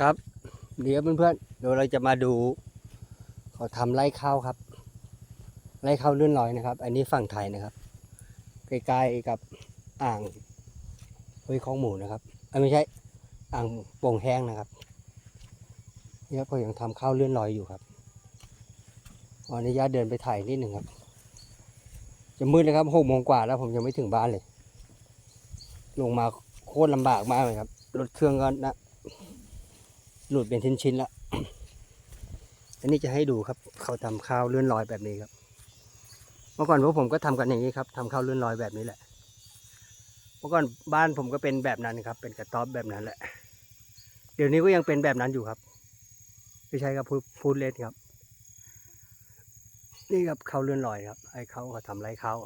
ครับเดี๋ยวเพื่อนๆเดี๋ยวเราจะมาดูเขาทำไร่ข้าวครับ ไร่ข้าวเลื่อนลอยนะครับ อันนี้ฝั่งไทยนะครับใกล้ๆกับอ่างห้วยข้องหมูนะครับอ้ยไม่ใช่อ่างโป่งแห้งนะครับนี่ครับเขายังทำข้าวเลื่อนลอยอยู่ครับขออนุญาตเดินไปถ่ายนิดหนึ่งครับ จะมืดนะครับหกโมงกว่าแล้วผมยังไม่ถึงบ้านเลย ลงมาโคตรลำบากมากเลยครับรถเครื่องก็นะ หลุดเป็นชิ้นๆแล้วอันนี้จะให้ดูครับ เขาทำข้าวเลื่อนลอยแบบนี้ครับ เมื่อก่อนพวกผมก็ทำกันอย่างนี้ครับทำข้าวเลื่อนลอยแบบนี้แหละ เมื่อก่อนบ้านผมก็เป็นแบบนั้นครับ เป็นกระต๊อบแบบนั้นแหละ เดี๋ยวนี้ก็ยังเป็นแบบนั้นอยู่ครับไม่ใช่ครับพูดพูดเล่นครับ นี่ครับข้าวเลื่อนลอยครับ ไอ้เขาเขาทำไรข้าว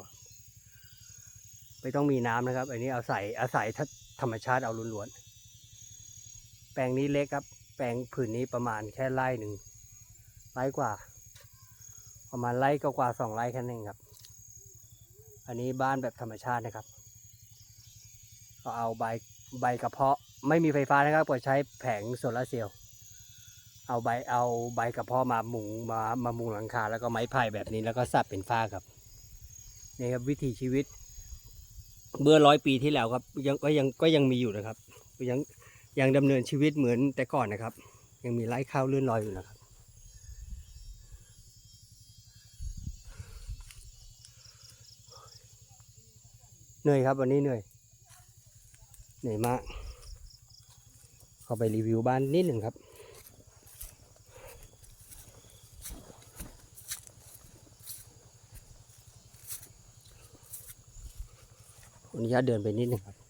ไม่ต้องมีน้ำนะครับ อันนี้เอาใส่อาศัยธรรมชาติเอาล้วนๆแปลงนี้เล็กครับ แปลงผืนนี้ประมาณแค่ไร่หนึ่งไร่กว่า ประมาณไร่ก็กว่าสองไร่แค่นั้นเองครับ อันนี้บ้านแบบธรรมชาตินะครับ ก็เอาใบใบกระเพาะไม่มีไฟฟ้านะครับก็ใช้แผงโซลาร์เซลล์เอาใบเอาใบกระเพาะมามุงมามามุงหลังคา แล้วก็ไม้ไผ่แบบนี้แล้วก็สับเป็นฟ้าครับนี่ครับวิถีชีวิตเมื่อร้อยปีที่แล้วครับยังก็ยังก็ยังมีอยู่นะครับ ยัง ยังดำเนินชีวิตเหมือนแต่ก่อนนะครับ ยังมีไร่ข้าวเลื่อนลอยอยู่นะครับ เหนื่อยครับวันนี้เหนื่อย เหนื่อยมากเข้าไปรีวิวบ้านนิดหนึ่งครับขออนุญาตเดินไปนิดหนึ่งครับ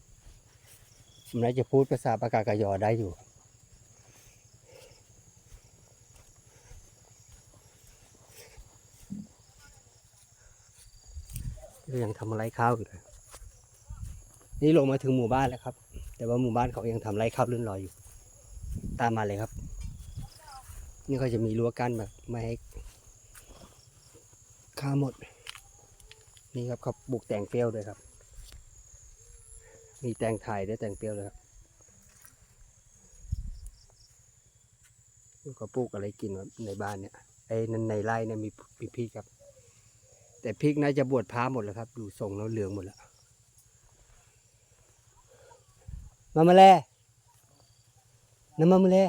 มน่าจะพูดภาษาปากากยอได้อยู่ก็ยังทำอะไรข้าวอยู่เลยนี่ลงมาถึงหมู่บ้านแล้วครับ แต่ว่าหมู่บ้านเขายังทำไรข้าวลื่นลอยอยู่ ตามมาเลยครับ นี่ก็จะมีรั้วกั้นแบบไม่ให้ข้าวหมด นี่ครับเขาปลูกแตงเปรี้ยวด้วยครับ มีแตงไทยด้วยแตงเปรี้ยวเลยครับแล้วก็ปลูกอะไรกินวะในบ้านเนี่ยไอ้นั่นในไร่เนี่ยมีมีพริกครับ แต่พริกน่าจะบวชพร้าหมดแล้วครับ ดูทรงแล้วเหลืองหมดแล้วมามาแลน้ำมามาแล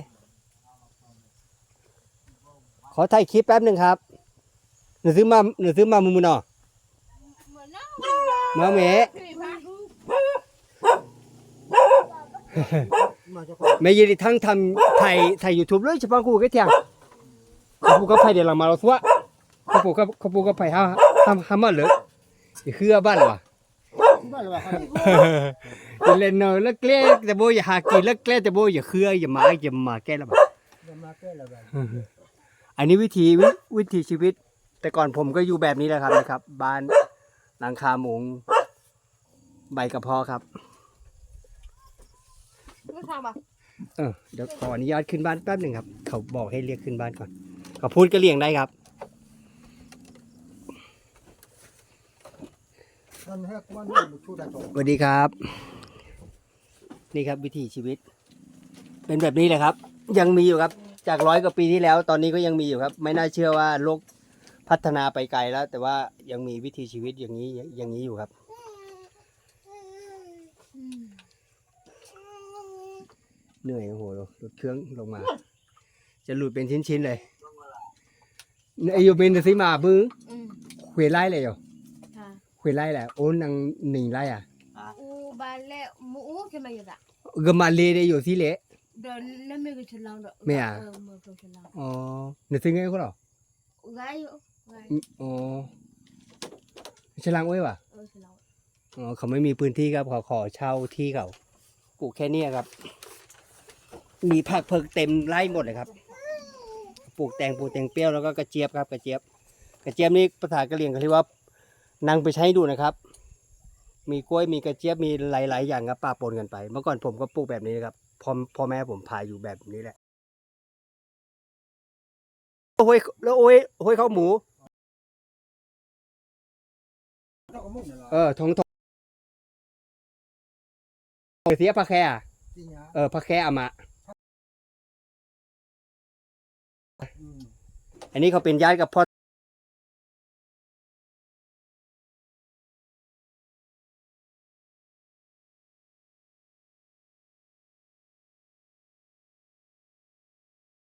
ขอถ่ายคลิปแป๊บหนึ่งครับหนูซื้อมาหนูซื้อมามุมมุนอ่อมาเมะ ไม่ยินดีทั้งทำถ่ายถ่ายยูทูบเลยเฉพาะกูก็เที่ยงเขาปูก็ไผ่เดี๋ยวหลังมาเราสัวเขาปูก็เขาปูก็ไผ่ห้าห้าห้ามาเหลือย่าคือบ้านหรอวะอย่าเล่นเนอะแล้วแกล้แต่โบอย่าหากินแล้วแกล้แต่โบอย่าเคืออย่ามาอย่ามาแกล้แล้วบ่อันนี้วิธีวิวิถีชีวิต แต่ก่อนผมก็อยู่แบบนี้แหละครับนะครับ บ้านหลังคามุง ใบกระเพาะครับ ไม่ทำอะเออเดี๋ยวขออนุญาตขึ้นบ้านแป๊บหนึ่งครับ เขาบอกให้เรียกขึ้นบ้านก่อน เขาพูดก็เรียงได้ครับสวัสดีครับ นี่ครับวิถีชีวิต เป็นแบบนี้เลยครับ ยังมีอยู่ครับ จากร้อยกว่าปีที่แล้ว ตอนนี้ก็ยังมีอยู่ครับ ไม่น่าเชื่อว่าโลกพัฒนาไปไกลแล้ว แต่ว่ายังมีวิถีชีวิตอย่างนี้อย่างนี้อยู่ครับ เหนื่อยโอ้โหรถเครื่องลงมา จะหลุดเป็นชิ้นๆเลยไอโยเป็นสิมาบึ้งอืมเขวไล่เลยเหรอค่ะ เขวไล่แหละโอ้นังหนึ่งไล่อะอูบาเล่มูอูแค่มาอยู่ละกมาเลได้อยู่ที่เละเดินเล่นไม่ก็ฉลองดอกไม่อะเออมือก็ฉลองอ๋อหนึ่งซึ่งไงก็หรอไงอยู่ไงอ๋อฉลังไว้ว่ะเออฉลองอ๋อเขาไม่มีพื้นที่ครับเขาขอเช่าที่เขาปลูกแค่เนี้ยครับ มีผักเพิกเต็มไร่หมดเลยครับ ปลูกแตงปลูกแตงเปรี้ยวแล้วก็กระเจี๊ยบครับกระเจี๊ยบ กระเจี๊ยบนี่ภาษากะเหรี่ยงเขาเรียกว่านางไปใช้ดูนะครับ มีกล้วยมีกระเจี๊ยบมีหลาย ๆ อย่างครับปะปนกันไป เมื่อก่อนผมก็ปลูกแบบนี้นะครับพ่อพ่อแม่ผมพาอยู่แบบนี้แหละโอ้ยแล้วโอ้ยโอ้ยข้าวหมูเออทงทงเสียปลาแค่อะเออปลาแค่เอามา อันนี้เขาเป็นญาติกับพ่อ